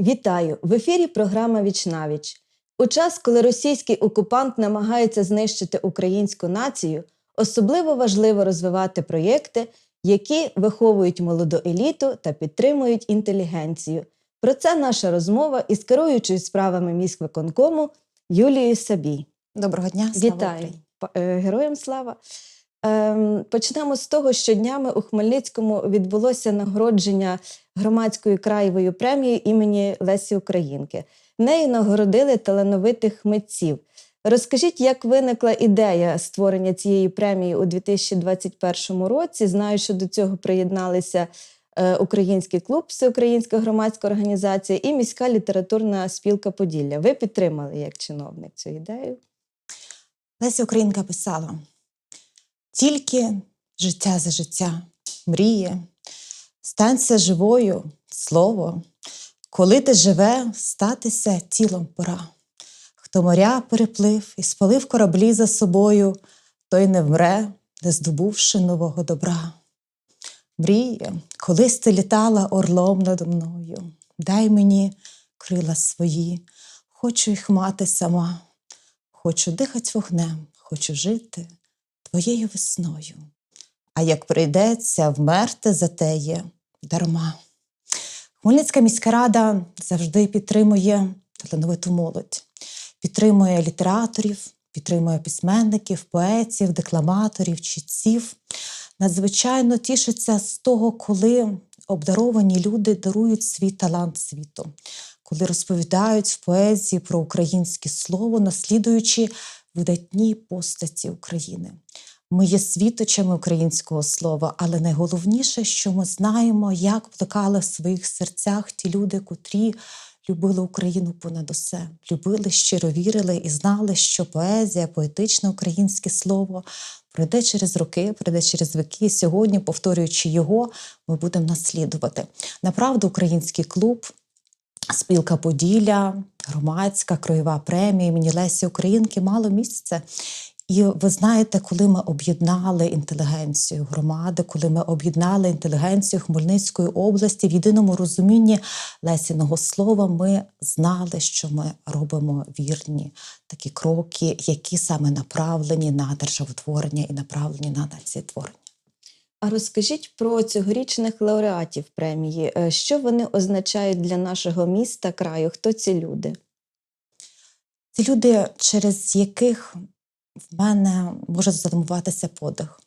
Вітаю! В ефірі програма Вічнавіч. У час, коли російський окупант намагається знищити українську націю, особливо важливо розвивати проєкти, які виховують молоду еліту та підтримують інтелігенцію. Про це наша розмова із керуючою справами міськвиконкому Юлією Сабій. Доброго дня, слава Вітаю Україні. Е, героям слава. Ем, Почнемо з того, що днями у Хмельницькому відбулося нагородження громадською краєвою премією імені Лесі Українки. Нею нагородили талановитих митців. Розкажіть, як виникла ідея створення цієї премії у 2021 році? Знаю, що до цього приєдналися е, Український клуб, Всеукраїнська громадська організація і міська літературна спілка Поділля. Ви підтримали як чиновник цю ідею? Леся Українка писала: тільки життя за життя, мріє, станься живою, слово, коли ти живе, статися тілом пора. Хто моря переплив і спалив кораблі за собою, той не вмре, не здобувши нового добра. Мріє, колись ти літала орлом надо мною, дай мені крила свої, хочу їх мати сама. Хочу дихать вогнем, хочу жити твоєю весною. А як прийдеться вмерти за теє дарма. Хмельницька міська рада завжди підтримує талановиту молодь, підтримує літераторів, підтримує письменників, поетів, декламаторів, читців. Надзвичайно тішиться з того, коли обдаровані люди дарують свій талант світу коли розповідають в поезії про українське слово, наслідуючи видатні постаті України. Ми є світочами українського слова, але найголовніше, що ми знаємо, як плекали в своїх серцях ті люди, котрі любили Україну понад усе, любили, щиро вірили і знали, що поезія, поетичне українське слово пройде через роки, пройде через віки. І сьогодні, повторюючи його, ми будемо наслідувати. Направду, український клуб Спілка Поділля, громадська краєва премія імені Лесі Українки мало місце. І ви знаєте, коли ми об'єднали інтелігенцію громади, коли ми об'єднали інтелігенцію Хмельницької області в єдиному розумінні Лесіного слова, ми знали, що ми робимо вірні такі кроки, які саме направлені на державотворення і направлені на націєтворення. А розкажіть про цьогорічних лауреатів премії. Е, Що вони означають для нашого міста, краю? Хто ці люди? Це люди, через яких в мене може задумуватися подих,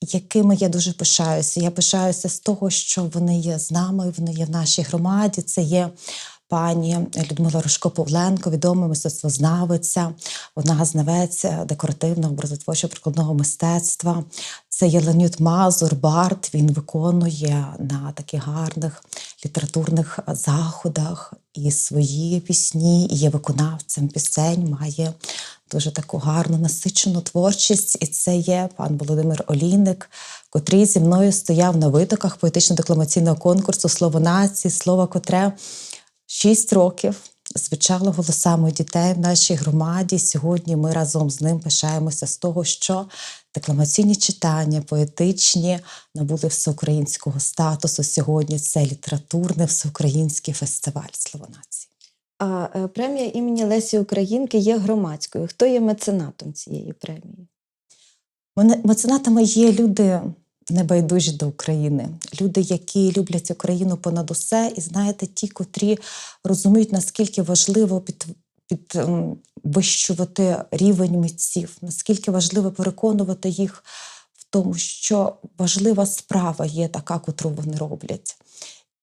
якими я дуже пишаюся. Я пишаюся з того, що вони є з нами, вони є в нашій громаді. Це є пані Людмила Рожко Павленко, відома мистецтвознавиця, вона знавець декоративного образотворчо прикладного мистецтва. Це є Леонід Мазур, Барт. Він виконує на таких гарних літературних заходах і свої пісні, і є виконавцем пісень, має дуже таку гарну насичену творчість. І це є пан Володимир Олійник, котрий зі мною стояв на витоках поетично-декламаційного конкурсу Слово нації, слово котре шість років звучало голосами дітей в нашій громаді. Сьогодні ми разом з ним пишаємося з того, що декламаційні читання, поетичні набули всеукраїнського статусу. Сьогодні це літературний всеукраїнський фестиваль Слово нації. А е, премія імені Лесі Українки є громадською. Хто є меценатом цієї премії? Меценатами є люди небайдужі до України, люди, які люблять Україну понад усе, і знаєте, ті, котрі розуміють, наскільки важливо підвищувати рівень митців, наскільки важливо переконувати їх в тому, що важлива справа є така, котру вони роблять.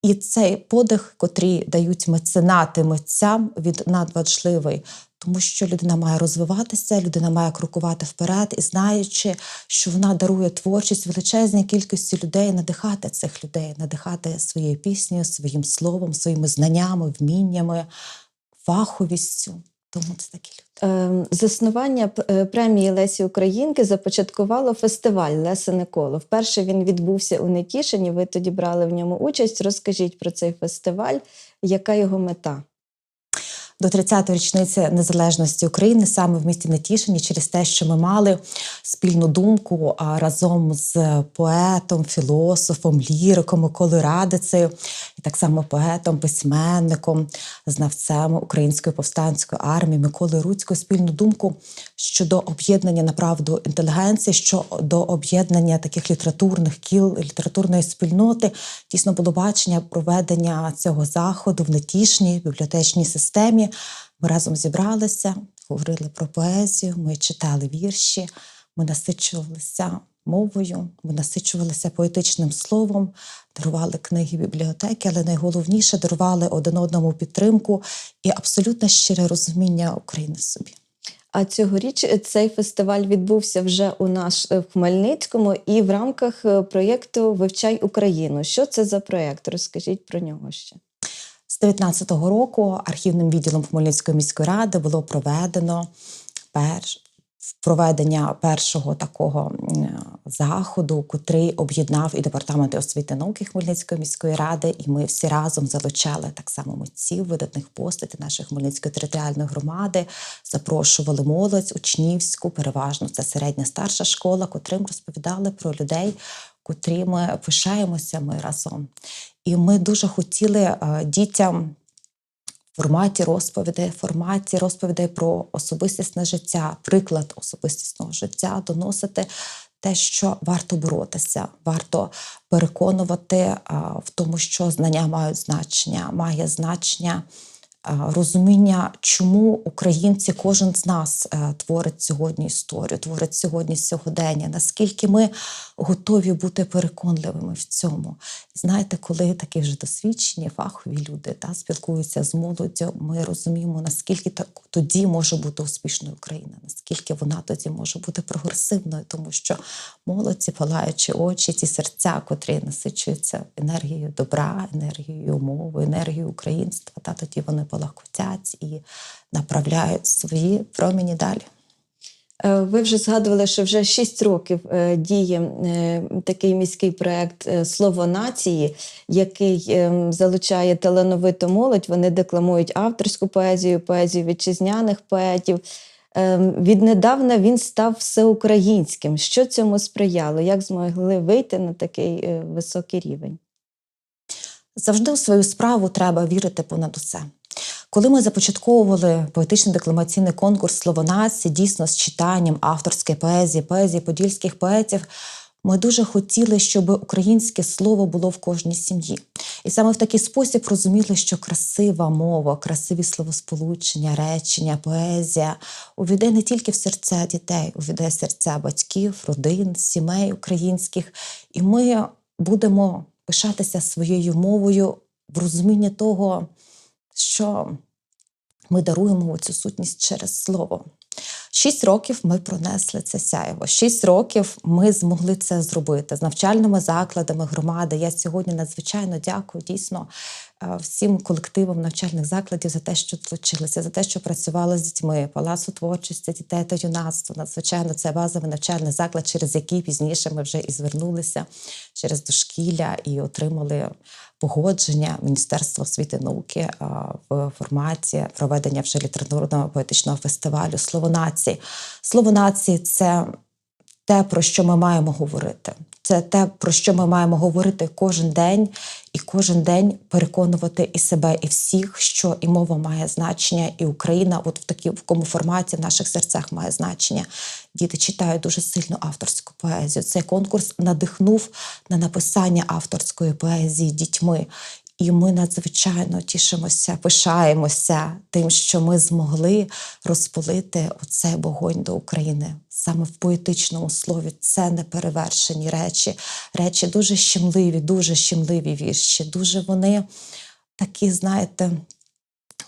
І цей подих, котрий дають меценати митцям, він надважливий, тому що людина має розвиватися, людина має крокувати вперед і знаючи, що вона дарує творчість величезній кількості людей, надихати цих людей, надихати своєю піснею, своїм словом, своїми знаннями, вміннями, фаховістю. Тому це такі люди. Ем, Заснування е, премії Лесі Українки започаткувало фестиваль Леси Николо. Вперше він відбувся у Нетішині. Ви тоді брали в ньому участь. Розкажіть про цей фестиваль, яка його мета? До 30-ї річниці незалежності України саме в місті Нетішині через те, що ми мали спільну думку разом з поетом, філософом, ліриком Миколою Радицею, і так само поетом, письменником, знавцем української повстанської армії Миколою Руцькою спільну думку щодо об'єднання направду інтелігенції, щодо об'єднання таких літературних кіл, літературної спільноти. Дійсно було бачення проведення цього заходу в нетішній бібліотечній системі. Ми разом зібралися, говорили про поезію, ми читали вірші, ми насичувалися мовою, ми насичувалися поетичним словом, дарували книги бібліотеки, але найголовніше дарували один одному підтримку і абсолютно щире розуміння України собі. А цьогоріч цей фестиваль відбувся вже у нас е, в Хмельницькому і в рамках е, проєкту Вивчай Україну. Що це за проєкт? Розкажіть про нього ще. З 19-го року архівним відділом Хмельницької міської ради було проведено перш проведення першого такого заходу, котрий об'єднав і департаменти освіти і науки Хмельницької міської ради, і ми всі разом залучали так само митців, видатних постатей нашої Хмельницької територіальної громади, запрошували молодь учнівську, переважно це середня старша школа, котрим розповідали про людей, котрі ми пишаємося ми разом. І ми дуже хотіли е, дітям в форматі розповідей, в форматі розповідей про особистісне життя, приклад особистісного життя, доносити те, що варто боротися, варто переконувати в тому, що знання мають значення, має значення. А, Розуміння, чому українці, кожен з нас е, творить сьогодні історію, творить сьогодні сьогодення, наскільки ми готові бути переконливими в цьому. Знаєте, коли такі вже досвідчені, фахові люди та, спілкуються з молоддю, ми розуміємо, наскільки так, тоді може бути успішною Україна, наскільки вона тоді може бути прогресивною, тому що молодь, ці палаючі очі, ці серця, котрі насичуються енергією добра, енергією мови, енергією українства, та тоді вони полагодять і направляють свої промені далі. Е, Ви вже згадували, що вже 6 років е, діє е, такий міський проєкт е, Слово нації, який е, залучає талановиту молодь. Вони декламують авторську поезію, поезію вітчизняних поетів. Е, Віднедавна він став всеукраїнським. Що цьому сприяло? Як змогли вийти на такий високий рівень? Завжди у свою справу треба вірити понад усе. Коли ми започатковували поетичний декламаційний конкурс Слово нації, дійсно з читанням авторської поезії, поезії подільських поетів, ми дуже хотіли, щоб українське слово було в кожній сім'ї. І саме в такий спосіб розуміли, що красива мова, красиві словосполучення, речення, поезія увійде не тільки в серця дітей, увійде серця батьків, родин, сімей українських. І ми будемо пишатися своєю мовою в розумінні того, що ми даруємо цю сутність через слово. Шість років ми пронесли це сяєво. Шість років ми змогли це зробити з навчальними закладами громади. Я сьогодні надзвичайно дякую дійсно е, всім колективам навчальних закладів за те, що долучилися, за те, що працювали з дітьми, палацу творчості дітей та юнацтва. Надзвичайно це базовий навчальний заклад, через який пізніше ми вже і звернулися через дошкілля і отримали погодження Міністерства освіти і науки в форматі проведення вже літературного поетичного фестивалю Слово нації. Слово нації це те, про що ми маємо говорити. Це те, про що ми маємо говорити кожен день, і кожен день переконувати і себе, і всіх, що і мова має значення, і Україна, от в такому форматі в наших серцях має значення. Діти читають дуже сильно авторську поезію. Цей конкурс надихнув на написання авторської поезії дітьми. І ми надзвичайно тішимося, пишаємося тим, що ми змогли розпалити оцей вогонь до України саме в поетичному слові. Це неперевершені речі, речі дуже щемливі, дуже щемливі вірші. Дуже вони такі, знаєте,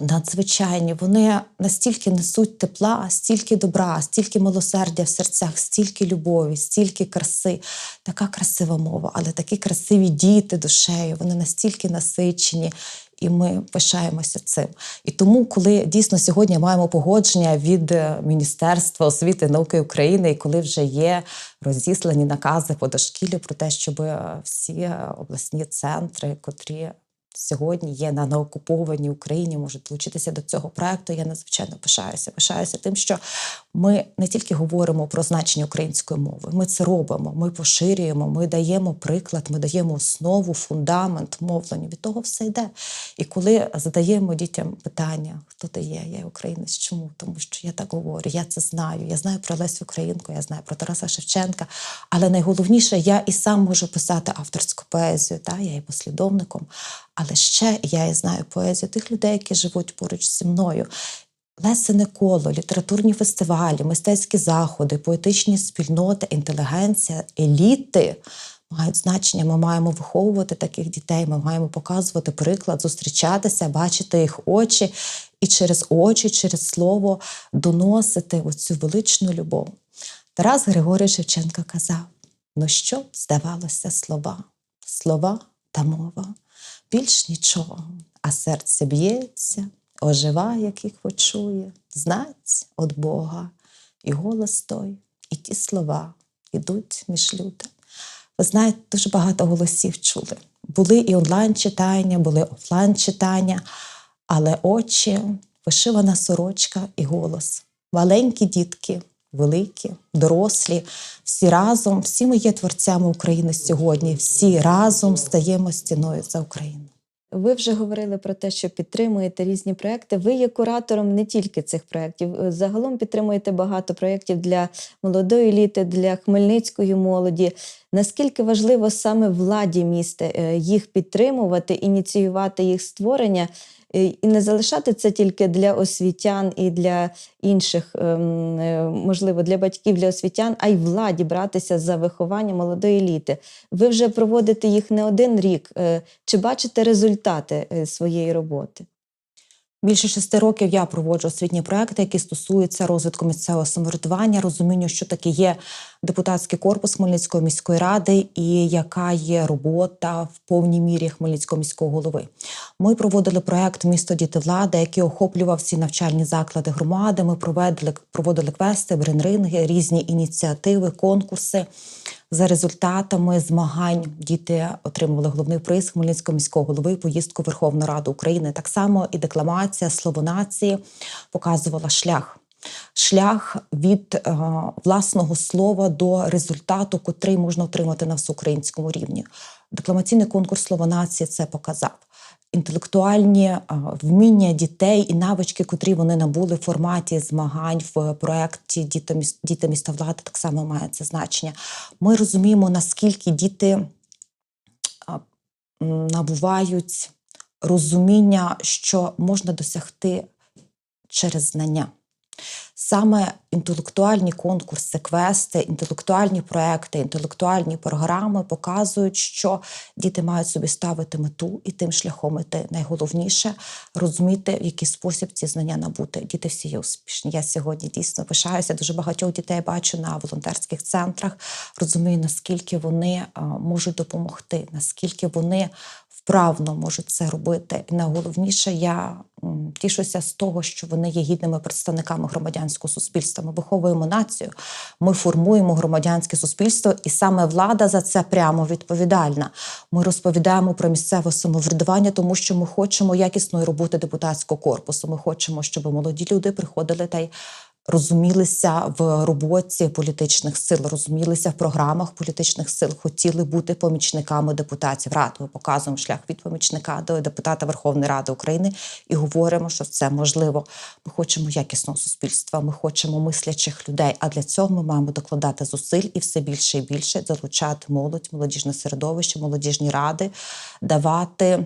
надзвичайні. Вони настільки несуть тепла, стільки добра, стільки милосердя в серцях, стільки любові, стільки краси. Така красива мова, але такі красиві діти душею. Вони настільки насичені. І ми пишаємося цим. І тому, коли дійсно сьогодні маємо погодження від е, Міністерства освіти і науки України, і коли вже є розіслані накази по дошкіллю про те, щоб е, всі е, обласні центри, котрі сьогодні є на неокупованій Україні, можуть долучитися до цього проекту. Я надзвичайно пишаюся. Пишаюся тим, що ми не тільки говоримо про значення української мови, ми це робимо, ми поширюємо, ми даємо приклад, ми даємо основу, фундамент мовлення. Від того все йде. І коли задаємо дітям питання, хто ти є, я українець, чому? Тому що я так говорю, я це знаю. Я знаю про Лесю Українку, я знаю про Тараса Шевченка. Але найголовніше, я і сам можу писати авторську поезію. Та? Я є послідовником. Але ще я і знаю поезію тих людей, які живуть поруч зі мною. Лесине коло, літературні фестивалі, мистецькі заходи, поетичні спільноти, інтелігенція, еліти мають значення. Ми маємо виховувати таких дітей, ми маємо показувати приклад, зустрічатися, бачити їх очі і через очі, через слово доносити оцю величну любов. Тарас Григорій Шевченко казав: ну що здавалося слова, слова та мова, більш нічого, а серце б'ється, ожива, як їх почує, знать від Бога, і голос той, і ті слова ідуть між люди. Ви знаєте, дуже багато голосів чули. Були і онлайн-читання, були офлайн-читання, але очі, вишивана сорочка і голос. Маленькі дітки, великі, дорослі, всі разом, всі ми є творцями України сьогодні, всі разом стаємо стіною за Україну. Ви вже говорили про те, що підтримуєте різні проекти. Ви є куратором не тільки цих проєктів. Загалом підтримуєте багато проєктів для молодої еліти, для хмельницької молоді. Наскільки важливо саме владі міста е, їх підтримувати, ініціювати їх створення і не залишати це тільки для освітян і для інших, ем, е, можливо, для батьків, для освітян, а й владі братися за виховання молодої еліти. Ви вже проводите їх не один рік. Е, Чи бачите результати е, своєї роботи? Більше шести років я проводжу освітні проекти, які стосуються розвитку місцевого самоврядування, розумінню, що таке є депутатський корпус Хмельницької міської ради і яка є робота в повній мірі Хмельницького міського голови. Ми проводили проект Місто діти влада, який охоплював всі навчальні заклади громади. Ми проводили, проводили квести, бренринги, різні ініціативи, конкурси. За результатами змагань діти отримували головний приз Хмельницького міського голови поїздку Верховної Раду України. Так само і декламація слово нації показувала шлях. Шлях від е, власного слова до результату, котрий можна отримати на всеукраїнському рівні. Декламаційний конкурс слово нації це показав. Інтелектуальні е, вміння дітей і навички, котрі вони набули в форматі змагань в проєкті «Діти міста влади, так само має це значення. Ми розуміємо, наскільки діти набувають розуміння, що можна досягти через знання. Саме інтелектуальні конкурси, квести, інтелектуальні проекти, інтелектуальні програми показують, що діти мають собі ставити мету і тим шляхом іти. Найголовніше розуміти, в який спосіб ці знання набути. Діти всі є успішні. Я сьогодні дійсно пишаюся. Дуже багатьох дітей бачу на волонтерських центрах. Розумію, наскільки вони можуть допомогти, наскільки вони вправно можуть це робити. І найголовніше, я тішуся з того, що вони є гідними представниками громадянського суспільства. Ми виховуємо націю, ми формуємо громадянське суспільство, і саме влада за це прямо відповідальна. Ми розповідаємо про місцеве самоврядування, тому що ми хочемо якісної роботи депутатського корпусу. Ми хочемо, щоб молоді люди приходили та й розумілися в роботі політичних сил, розумілися в програмах політичних сил, хотіли бути помічниками депутатів ради. Ми показуємо шлях від помічника до депутата Верховної Ради України і говоримо, що це можливо. Ми хочемо якісного суспільства, ми хочемо мислячих людей. А для цього ми маємо докладати зусиль і все більше і більше залучати молодь, молодіжне середовище, молодіжні ради, давати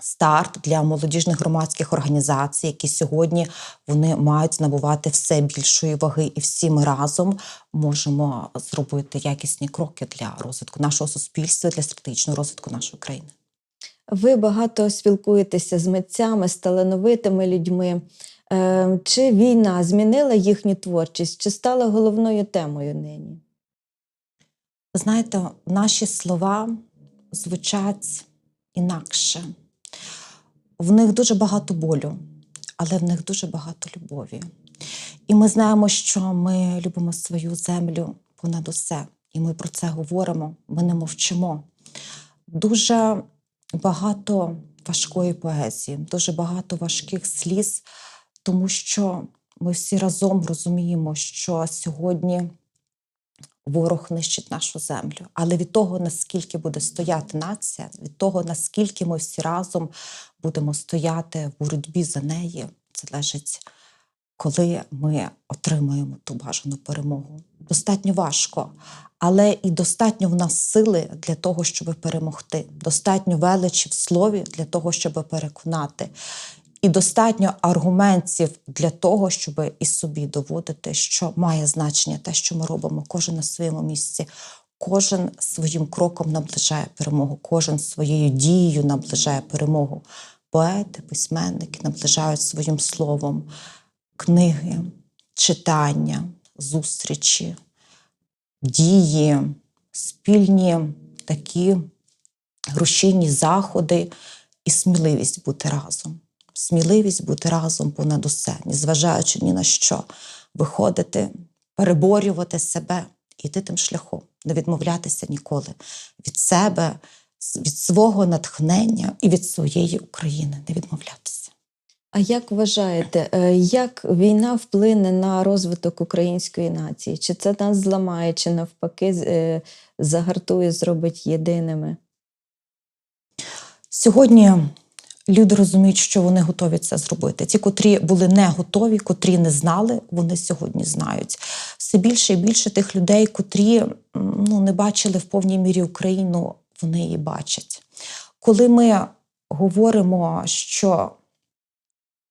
старт для молодіжних громадських організацій, які сьогодні вони мають набувати все більшої ваги, і всі ми разом можемо зробити якісні кроки для розвитку нашого суспільства, для стратегічного розвитку нашої країни. Ви багато спілкуєтеся з митцями, з талановитими людьми. Е, Чи війна змінила їхню творчість, чи стала головною темою нині? Знаєте, наші слова звучать інакше. В них дуже багато болю, але в них дуже багато любові. І ми знаємо, що ми любимо свою землю понад усе. І ми про це говоримо, ми не мовчимо. Дуже багато важкої поезії, дуже багато важких сліз, тому що ми всі разом розуміємо, що сьогодні ворог нищить нашу землю. Але від того, наскільки буде стояти нація, від того, наскільки ми всі разом будемо стояти в боротьбі за неї, залежить, коли ми отримаємо ту бажану перемогу. Достатньо важко, але і достатньо в нас сили для того, щоб перемогти. Достатньо величі в слові для того, щоб переконати. І достатньо аргументів для того, щоб і собі доводити, що має значення те, що ми робимо, кожен на своєму місці, кожен своїм кроком наближає перемогу, кожен своєю дією наближає перемогу. Поети, письменники наближають своїм словом книги, читання, зустрічі, дії, спільні такі рушійні заходи і сміливість бути разом. Сміливість бути разом понад усе, незважаючи ні на що, виходити, переборювати себе, йти тим шляхом, не відмовлятися ніколи від себе, від свого натхнення і від своєї України, не відмовлятися. А як вважаєте, е, як війна вплине на розвиток української нації? Чи це нас зламає, чи навпаки е, загартує, зробить єдиними? Сьогодні люди розуміють, що вони готові це зробити. Ті, котрі були не готові, котрі не знали, вони сьогодні знають. Все більше і більше тих людей, котрі ну, не бачили в повній мірі Україну, вони її бачать. Коли ми говоримо, що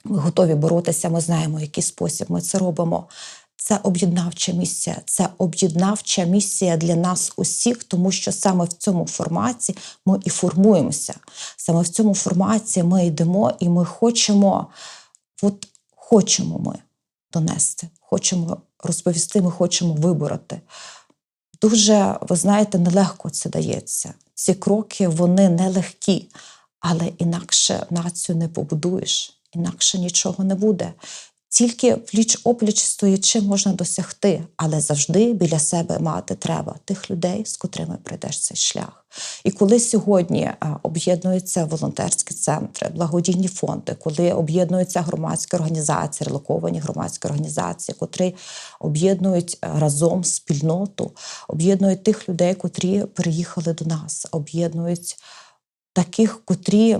ми готові боротися, ми знаємо, який спосіб ми це робимо. Це об'єднавча місія. Це об'єднавча місія для нас усіх, тому що саме в цьому форматі ми і формуємося. Саме в цьому форматі ми йдемо і ми хочемо, от хочемо ми донести, хочемо розповісти, ми хочемо вибороти. Дуже, ви знаєте, нелегко це дається. Ці кроки вони нелегкі, але інакше націю не побудуєш, інакше нічого не буде. Тільки пліч опліч стоячи можна досягти, але завжди біля себе мати треба тих людей, з котрими пройдеш цей шлях. І коли сьогодні об'єднуються волонтерські центри, благодійні фонди, коли об'єднуються громадські організації, релоковані громадські організації, котрі об'єднують разом спільноту, об'єднують тих людей, котрі приїхали до нас, об'єднують таких, котрі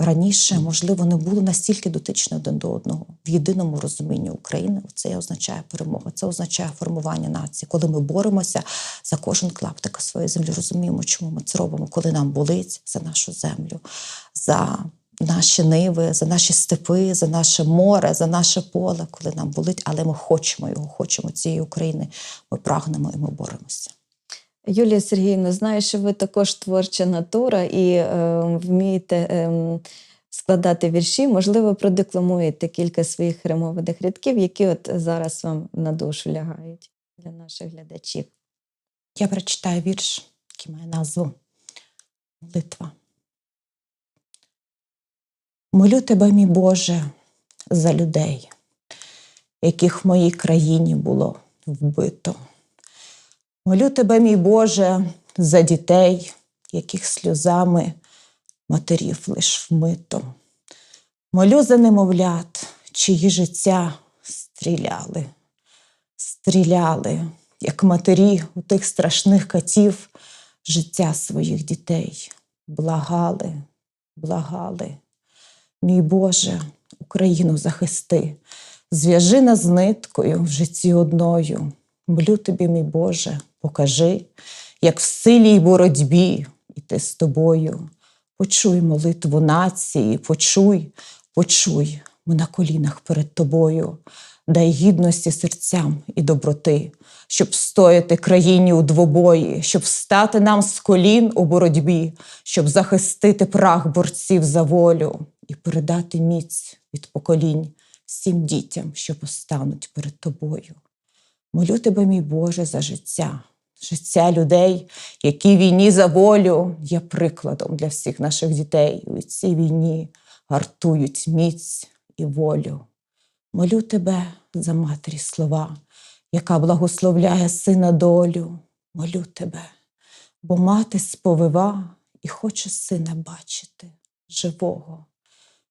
раніше, можливо, не були настільки дотичні один до одного в єдиному розумінні України. Це означає перемога, це означає формування нації. Коли ми боремося за кожен клаптик своєї землі, розуміємо, чому ми це робимо, коли нам болить за нашу землю, за наші ниви, за наші степи, за наше море, за наше поле, коли нам болить, але ми хочемо його, хочемо цієї України. Ми прагнемо і ми боремося. Юлія Сергіївна, знаю, що ви також творча натура і е, вмієте е, складати вірші. Можливо, продекламуєте кілька своїх римованих рядків, які от зараз вам на душу лягають для наших глядачів. Я прочитаю вірш, який має назву Молитва. Молю тебе, мій Боже, за людей, яких в моїй країні було вбито. Молю тебе, мій Боже, за дітей, яких сльозами матерів лиш вмито. Молю за немовлят, чиї життя стріляли, стріляли, як матері у тих страшних катів життя своїх дітей. Благали, благали. Мій Боже, Україну захисти, зв'яжи нас ниткою в житті одною. Молю тобі, мій Боже, покажи, як в силі й боротьбі іти з тобою. Почуй молитву нації, почуй, почуй, ми на колінах перед тобою. Дай гідності серцям і доброти, щоб стояти країні у двобої, щоб встати нам з колін у боротьбі, щоб захистити прах борців за волю і передати міць від поколінь всім дітям, що постануть перед тобою. Молю тебе, мій Боже, за життя, життя людей, які війні за волю є прикладом для всіх наших дітей. У цій війні гартують міць і волю. Молю тебе за матері слова, яка благословляє сина долю. Молю тебе, бо мати сповива і хоче сина бачити. живого.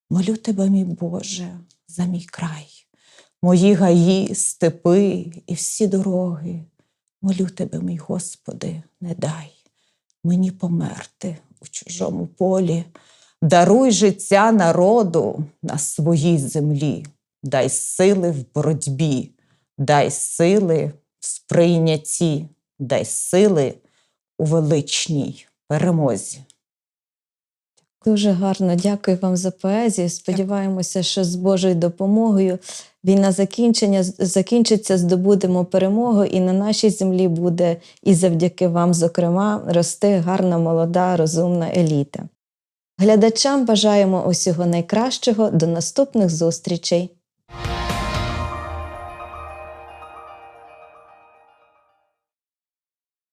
Молю тебе, мій Боже, за мій край, мої гаї, степи і всі дороги. Молю тебе, мій Господи, не дай мені померти у чужому полі. Даруй життя народу на своїй землі, дай сили в боротьбі, дай сили в сприйнятті, дай сили у величній перемозі. Дуже гарно, дякую вам за поезію. Сподіваємося, що з Божою допомогою війна закінчення закінчиться, здобудемо перемогу, і на нашій землі буде і завдяки вам, зокрема, рости гарна, молода, розумна еліта. Глядачам бажаємо усього найкращого. До наступних зустрічей.